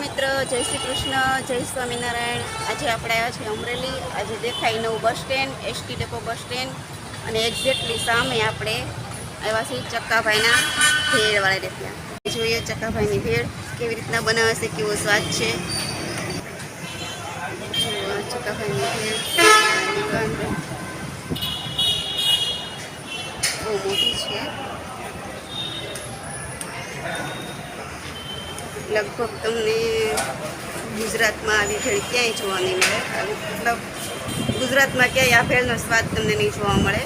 મિત્ર, જય શ્રી કૃષ્ણ, જય સ્વામિનારાયણ. આજે આપણે આવ્યા છીએ અમરેલી. આજે દેખાય નવું bus stand ST depot bus stand. અને એક્ઝેક્ટલી સામે આપણે આવ્યા છીએ ચક્કાભાઈના ભેળવાળા ત્યાં જોઈએ ચક્કાભાઈની ભેળ કેવી રીતના બનાવે છે, કેવો સ્વાદ છે. ચક્કાભાઈની ભેળ. બહુ મોટી છે. લગભગ તમને ગુજરાતમાં આવી ભેળ ક્યાંય જોવા નહીં મળે. મતલબ ગુજરાતમાં ક્યાંય આ ભેળનો સ્વાદ તમને નહીં જોવા મળે.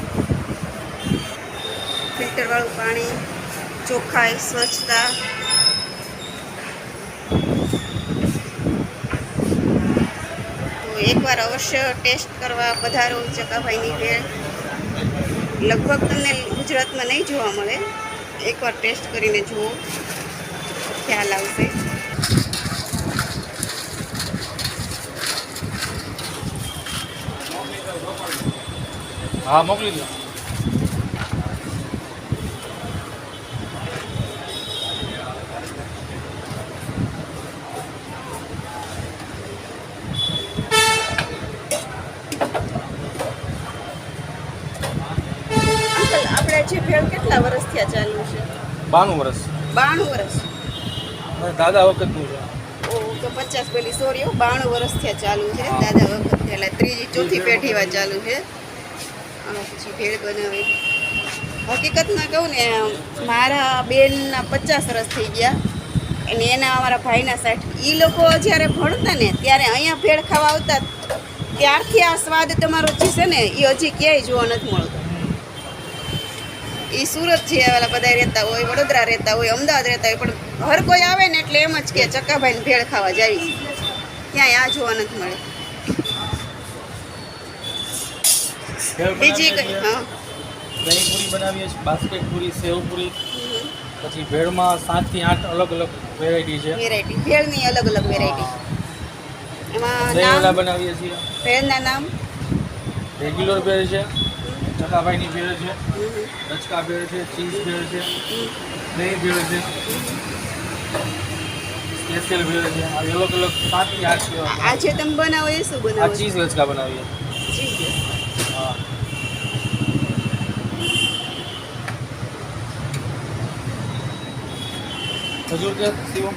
ફિલ્ટરવાળું પાણી ચોખ્ખાઈ સ્વચ્છતા. એકવાર અવશ્ય ટેસ્ટ કરવા પધારો ચકાભાઈની ભેળ. લગભગ તમને ગુજરાતમાં નહીં જોવા મળે. એકવાર ટેસ્ટ કરીને જુઓ. ખ્યાલ આવશે. હા મોકલી દો. આપણે જે ભેળ કેટલા વર્ષ થયા ચાલુ છે? બાણું વર્ષ બાણું વર્ષ દાદા વખતનું છે. તો પચાસ પેલી સોરીઓ બાણું વર્ષ થયા ચાલુ છે. દાદા વખત એટલે ત્રીજી ચોથી પેઢીમાં ચાલુ છે. અને પછી ભેળ બનાવી. હકીકતમાં કહું ને મારા બેનના પચાસ વર્ષ થઈ ગયા. અને એના અમારા ભાઈના સાઠ. એ લોકો જ્યારે ભણતા ને ત્યારે અહીંયા ભેળ ખાવા આવતા ત્યારથી આ સ્વાદ તમારો જે છે ને એ હજી ક્યાંય જોવા નથી મળતો. એ સુરત છે ઓલા બધા રહેતા હોય વડોદરા રહેતા હોય અમદાવાદ રહેતા હોય પણ હર કોઈ આવે ને એટલે એમ જ કે ચક્કાભાઈને ભેળ ખાવા જાવી ક્યાંય આ જોવા નથી મળે. બીજી કઈ હા. દહીં બનાવીએ છીએ બાસ્કેટ પૂરી સેવ પૂરી પછી ભેળમાં સાતથી આઠ અલગ અલગ વેરાયટી છે. વેરાયટી ભેળની અલગ અલગ વેરાયટી એમાં નામ? બનાવીએ છીએ. ભેળના નામ? રેગ્યુલર ભેળ છે. ચકાભાઈની ભેળ છે હમ. રચકા ભેળ છે ચીઝ ભેળ છે હમ. દહીં ભેળ છે સ્પેશિયલ ભેળ છે આ અલગ અલગ સાતથી આઠ છે આ જે તમે બનાવો એ શું આ બનાવો ચીઝ રચકા બનાવીએ ચીઝ હા ખજૂર છે શિવમ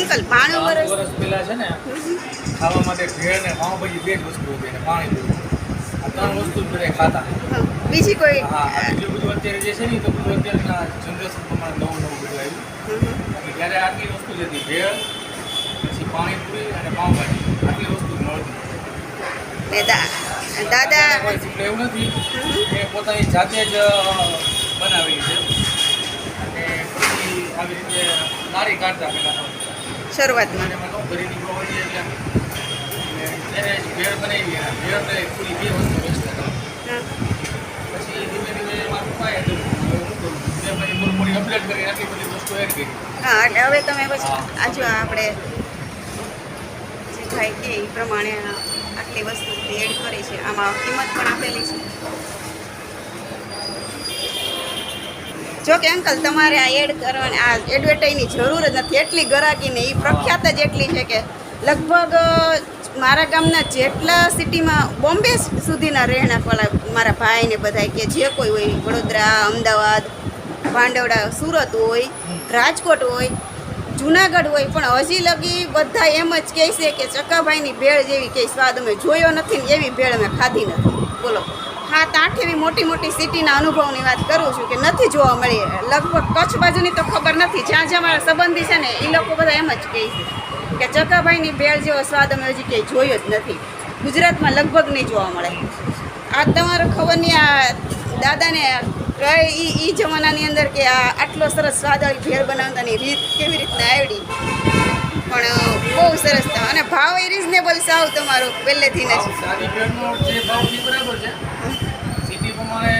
અંકલ બાણું વર્ષ વર્ષ પહેલા છે ને ખાવા માટે ભેળ ને પાઉંભાજી બે વસ્તુ હતી ને પાણી આ ત્રણ વસ્તુ બધા ખાતા. બીજી કોઈ? હા બીજું બધું અત્યારે જે છે ને તો બધું અત્યારના જનરેશન પ્રમાણે નવું નવું બધું આવ્યું. ત્યારે આટલી વસ્તુ જ હતી ભેળ પછી પાણીપુરી અને પાઉંભાજી આટલી વસ્તુ મળતી દાદા. એવું નથી. એ પોતાની જાતે જ બનાવેલી છે. અને પછી આવી રીતે લારી કાઢતા પહેલાં શરૂઆતમાં હા. એટલે હવે તમે પછી આ જો આપણે જે થાય કે એ પ્રમાણે આટલી વસ્તુ એડ કરી છે આમાં કિંમત પણ આપેલી છે જો કે અંકલ, તમારે આ એડ કરવાની, આ એડવર્ટાઈઝની જરૂર જ નથી. એટલી ગરાકીને એ પ્રખ્યાત જ એટલી છે કે લગભગ મારા ગામના જેટલા સિટીમાં બોમ્બે સુધીના રહેણાંકવાળા મારા ભાઈને બધા કે જે કોઈ હોય, વડોદરા, અમદાવાદ, ભાંડવડા, સુરત હોય, રાજકોટ હોય, જુનાગઢ હોય, પણ હજી લગી બધા એમ જ કહે છે કે ચકાભાઈની ભેળ જેવી કંઈ સ્વાદ અમે જોયો નથી ને એવી ભેળ અમે ખાધી નથી. બોલો. હા આઠ એવી મોટી મોટી સિટીના અનુભવની વાત કરું છું કે નથી જોવા મળી લગભગ કચ્છ બાજુની તો ખબર નથી. જ્યાં જ્યાં મારા સંબંધી છે ને એ લોકો બધા એમ જ કહે છે કે ચકાભાઈની ભેળ જેવો સ્વાદ અમે હજી ક્યાંય જોયો જ નથી. ગુજરાતમાં લગભગ નહીં જોવા મળે. આ તમારો ખબર નહીં, આ દાદાને એ જમાનાની અંદર કે આ આટલો સરસ સ્વાદવાળી ભેળ બનાવતાની રીત કેવી રીતના આવડી. પણ બહુ સરસ. અને ભાવ એ રિઝનેબલ સાવ તમારો પહેલેથી જે ભાવ છે બરાબર છે. સિટી પ્રમાણે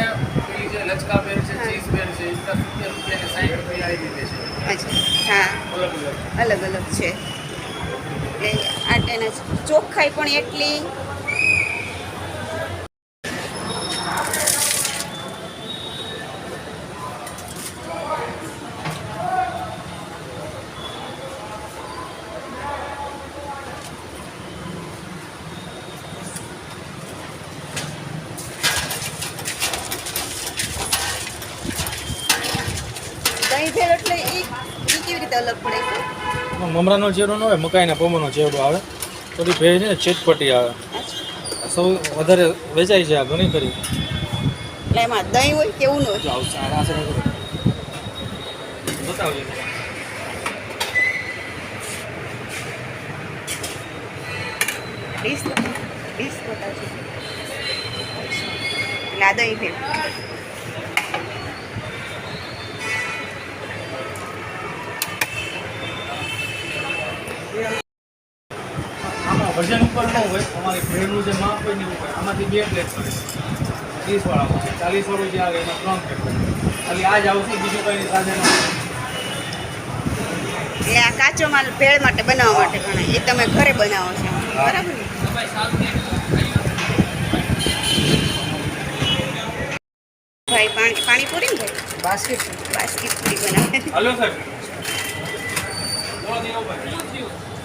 પેલી જે લચકા ભેળ છે ચીઝ ભેળ છે એ બધા રૂપિયા ને સાઠ રૂપિયા આવી રીતે છે. અચ્છા હા. અલગ અલગ. અલગ અલગ છે. એટલે આ ચોખ્ખાઈ પણ એટલી મકાઈ ભેળ એટલે એ એ કેવી રીતે અલગ પડે છે? મમરાનો ચેવડો ન હોય મકાઈના પમનો ચેવડો આવે. થોડી ભેળ છે ને ચેટપટી આવે. સૌ વધારે વેચાય છે આ ઘણી કરી એટલે એમાં દહીં હોય કેવું ન હોય? બતાવજો. ડીશ ડીશ બતાવજો એટલે આ દહીં ભેળ. વજન ઉપર ન હોય તમારી ભેળનું જે માપ હોય ને એવું હોય આમાંથી બે પ્લેટ પડે ત્રીસ વાળામાં છે. જે આવે એમાં ત્રણ પ્લેટ પડે ખાલી આ જ આવશે બીજું કંઈ સાથે ન એટલે આ કાચો માલ ભેળ માટે બનાવવા માટે ઘણા એ તમે ઘરે બનાવો છો. બરાબર ને? ભાઈ પાણી પાણીપુરી ને ભાઈ? બાસ્કેટ. બાસ્કેટ પૂરી બનાવે. હલો ભાઈ.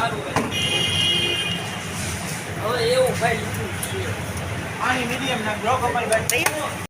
જાય કોઈ એકના ત્રીસ. એ છે મસાલો છે ને મશીનમાં એને પાંચ